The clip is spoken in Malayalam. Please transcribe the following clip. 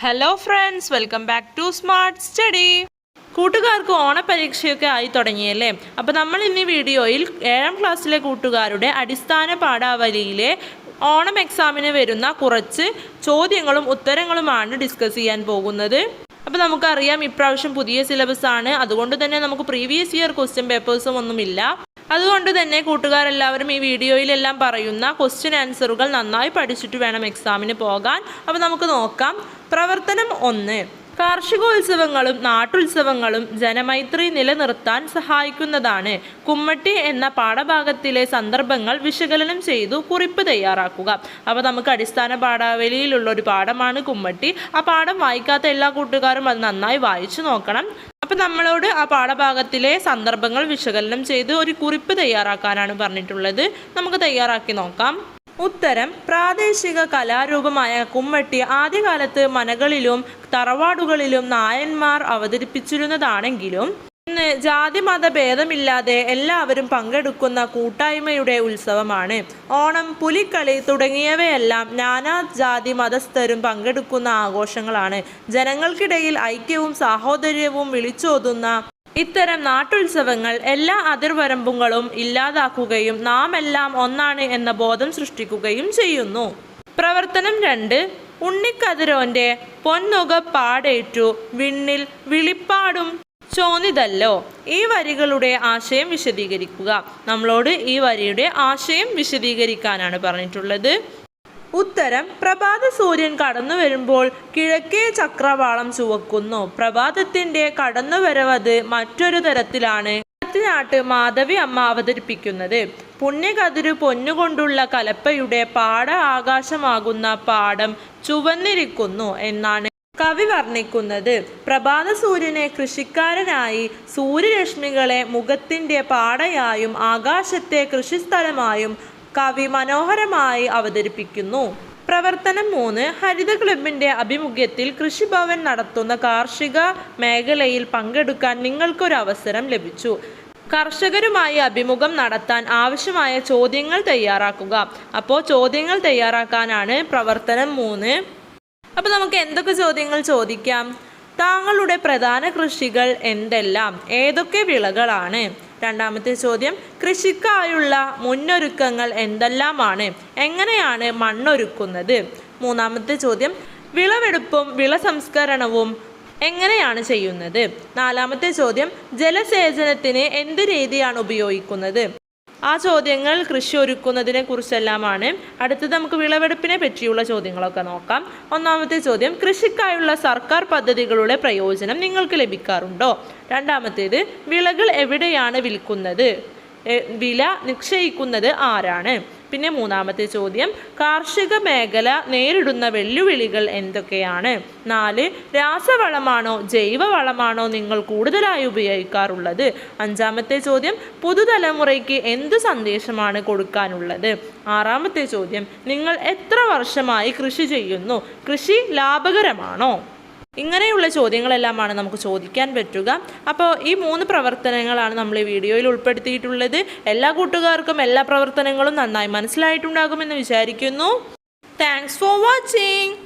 Hello friends welcome back to smart study കൂട്ടുകാർക്ക് ഓണപരീക്ഷയൊക്കെ ആയി തുടങ്ങിയല്ലേ? അപ്പോൾ നമ്മൾ ഇന്ന് വീഡിയോയിൽ ഏഴാം ക്ലാസ്സിലെ കൂട്ടുകാരുടെ അടിസ്ഥാന പാഠാവലിയിലെ ഓണം എക്സാമിന് വരുന്ന കുറച്ച് ചോദ്യങ്ങളും ഉത്തരങ്ങളുമാണ് ഡിസ്കസ് ചെയ്യാൻ പോകുന്നത്. അപ്പോൾ നമുക്കറിയാം ഇപ്രാവശ്യം പുതിയ സിലബസ് ആണ്. അതുകൊണ്ട് തന്നെ നമുക്ക് പ്രീവിയസ് ഇയർ ക്വസ്റ്റ്യൻ പേപ്പേഴ്സും ഒന്നുമില്ല. അതുകൊണ്ട് തന്നെ കൂട്ടുകാരെല്ലാവരും ഈ വീഡിയോയിലെല്ലാം പറയുന്ന ക്വസ്റ്റ്യൻ ആൻസറുകൾ നന്നായി പഠിച്ചിട്ട് വേണം എക്സാമിന് പോകാൻ. അപ്പോൾ നമുക്ക് നോക്കാം. പ്രവർത്തനം ഒന്ന്. കാർഷികോത്സവങ്ങളും നാട്ടുത്സവങ്ങളും ജനമൈത്രി നിലനിർത്താൻ സഹായിക്കുന്നതാണ്. കുമ്മട്ടി എന്ന പാഠഭാഗത്തിലെ സന്ദർഭങ്ങൾ വിശകലനം ചെയ്തു കുറിപ്പ് തയ്യാറാക്കുക. അപ്പോൾ നമുക്ക് അടിസ്ഥാന പാഠാവലിയിലുള്ള ഒരു പാഠമാണ് കുമ്മട്ടി. ആ പാഠം വായിക്കാത്ത എല്ലാ കൂട്ടുകാരും അത് നന്നായി വായിച്ചു നോക്കണം. അപ്പം നമ്മളോട് ആ പാഠഭാഗത്തിലെ സന്ദർഭങ്ങൾ വിശകലനം ചെയ്ത് ഒരു കുറിപ്പ് തയ്യാറാക്കാനാണ് പറഞ്ഞിട്ടുള്ളത്. നമുക്ക് തയ്യാറാക്കി നോക്കാം. ഉത്തരം പ്രാദേശിക കലാരൂപമായ കുമ്മട്ടി ആദ്യകാലത്ത് മനകളിലും തറവാടുകളിലും നായന്മാർ അവതരിപ്പിച്ചിരുന്നതാണെങ്കിലും ഇന്ന് ജാതി മത ഭേദമില്ലാതെ എല്ലാവരും പങ്കെടുക്കുന്ന കൂട്ടായ്മയുടെ ഉത്സവമാണ്. ഓണം പുലിക്കളി തുടങ്ങിയവയെല്ലാം നാനാ ജാതി മതസ്ഥരും പങ്കെടുക്കുന്ന ആഘോഷങ്ങളാണ്. ജനങ്ങൾക്കിടയിൽ ഐക്യവും സാഹോദര്യവും വിളിച്ചോതുന്ന ഇത്തരം നാട്ടുത്സവങ്ങൾ എല്ലാ അതിർവരമ്പുകളും ഇല്ലാതാക്കുകയും നാം എല്ലാം ഒന്നാണ് എന്ന ബോധം സൃഷ്ടിക്കുകയും ചെയ്യുന്നു. പ്രവർത്തനം രണ്ട് ഉണ്ണിക്കതിരോന്റെ പൊന്നുക പാടേറ്റു വിണ്ണിൽ വിളിപ്പാടും ചോന്നിതല്ലോ. ഈ വരികളുടെ ആശയം വിശദീകരിക്കുക. നമ്മളോട് ഈ വരിയുടെ ആശയം വിശദീകരിക്കാനാണ് പറഞ്ഞിട്ടുള്ളത്. ഉത്തരം പ്രഭാത സൂര്യൻ കടന്നു വരുമ്പോൾ കിഴക്കേ ചക്രവാളം ചുവക്കുന്നു. പ്രഭാതത്തിന്റെ കടന്നുവരവത് മറ്റൊരു തരത്തിലാണ്. ാട്ട് മാധവി അമ്മ അവതരിപ്പിക്കുന്നത്. പുണ്യകതിരു പൊന്നുകൊണ്ടുള്ള കലപ്പയുടെ പാട ആകാശമാകുന്ന പാടം ചുവന്നിരിക്കുന്നു എന്നാണ് കവി വർണിക്കുന്നത്. പ്രഭാത സൂര്യനെ കൃഷിക്കാരനായി സൂര്യരശ്മികളെ മുഖത്തിന്റെ പാടയായും ആകാശത്തെ കൃഷിസ്ഥലമായും കവി മനോഹരമായി അവതരിപ്പിക്കുന്നു. പ്രവർത്തനം മൂന്ന് ഹരിത ക്ലബിന്റെ ആഭിമുഖ്യത്തിൽ കൃഷിഭവൻ നടത്തുന്ന കാർഷിക മേഖലയിൽ പങ്കെടുക്കാൻ നിങ്ങൾക്കൊരു അവസരം ലഭിച്ചു. കർഷകരുമായി അഭിമുഖം നടത്താൻ ആവശ്യമായ ചോദ്യങ്ങൾ തയ്യാറാക്കുക. അപ്പോൾ ചോദ്യങ്ങൾ തയ്യാറാക്കാനാണ് പ്രവർത്തനം മൂന്ന്. അപ്പോൾ നമുക്ക് എന്തൊക്കെ ചോദ്യങ്ങൾ ചോദിക്കാം? താങ്കളുടെ പ്രധാന കൃഷികൾ എന്തെല്ലാം? ഏതൊക്കെ വിളകളാണ്? രണ്ടാമത്തെ ചോദ്യം കൃഷിക്കായുള്ള മുന്നൊരുക്കങ്ങൾ എന്തെല്ലാമാണ്? എങ്ങനെയാണ് മണ്ണൊരുക്കുന്നത്? മൂന്നാമത്തെ ചോദ്യം വിളവെടുപ്പും വിള സംസ്കരണവും എങ്ങനെയാണ് ചെയ്യുന്നത്? നാലാമത്തെ ചോദ്യം ജലസേചനത്തിന് എന്ത് രീതിയാണ് ഉപയോഗിക്കുന്നത്? ആ ചോദ്യങ്ങൾ കൃഷി ഒരുക്കുന്നതിനെ കുറിച്ചെല്ലാമാണ് അടുത്തത് നമുക്ക് വിളവെടുപ്പിനെ പറ്റിയുള്ള ചോദ്യങ്ങളൊക്കെ നോക്കാം. ഒന്നാമത്തെ ചോദ്യം കൃഷിക്കായുള്ള സർക്കാർ പദ്ധതികളുടെ പ്രയോജനം നിങ്ങൾക്ക് ലഭിക്കാറുണ്ടോ? രണ്ടാമത്തേത് വിളകൾ എവിടെയാണ് വിൽക്കുന്നത്? വില നിശ്ചയിക്കുന്നത് ആരാണ്? പിന്നെ മൂന്നാമത്തെ ചോദ്യം കാർഷിക മേഖല നേരിടുന്ന വെല്ലുവിളികൾ എന്തൊക്കെയാണ്? നാല് രാസവളമാണോ ജൈവവളമാണോ നിങ്ങൾ കൂടുതലായി ഉപയോഗിക്കാറുള്ളത്? അഞ്ചാമത്തെ ചോദ്യം പുതുതലമുറയ്ക്ക് എന്ത് സന്ദേശമാണ് കൊടുക്കാനുള്ളത്? ആറാമത്തെ ചോദ്യം നിങ്ങൾ എത്ര വർഷമായി കൃഷി ചെയ്യുന്നു? കൃഷി ലാഭകരമാണോ? ഇങ്ങനെയുള്ള ചോദ്യങ്ങളെല്ലാമാണ് നമുക്ക് ചോദിക്കാൻ പറ്റുക. അപ്പോൾ ഈ മൂന്ന് പ്രവർത്തനങ്ങളാണ് നമ്മൾ ഈ വീഡിയോയിൽ ഉൾപ്പെടുത്തിയിട്ടുള്ളത്. എല്ലാ കൂട്ടുകാർക്കും എല്ലാ പ്രവർത്തനങ്ങളും നന്നായി മനസ്സിലായിട്ടുണ്ടാകുമെന്ന് വിചാരിക്കുന്നു. Thanks for watching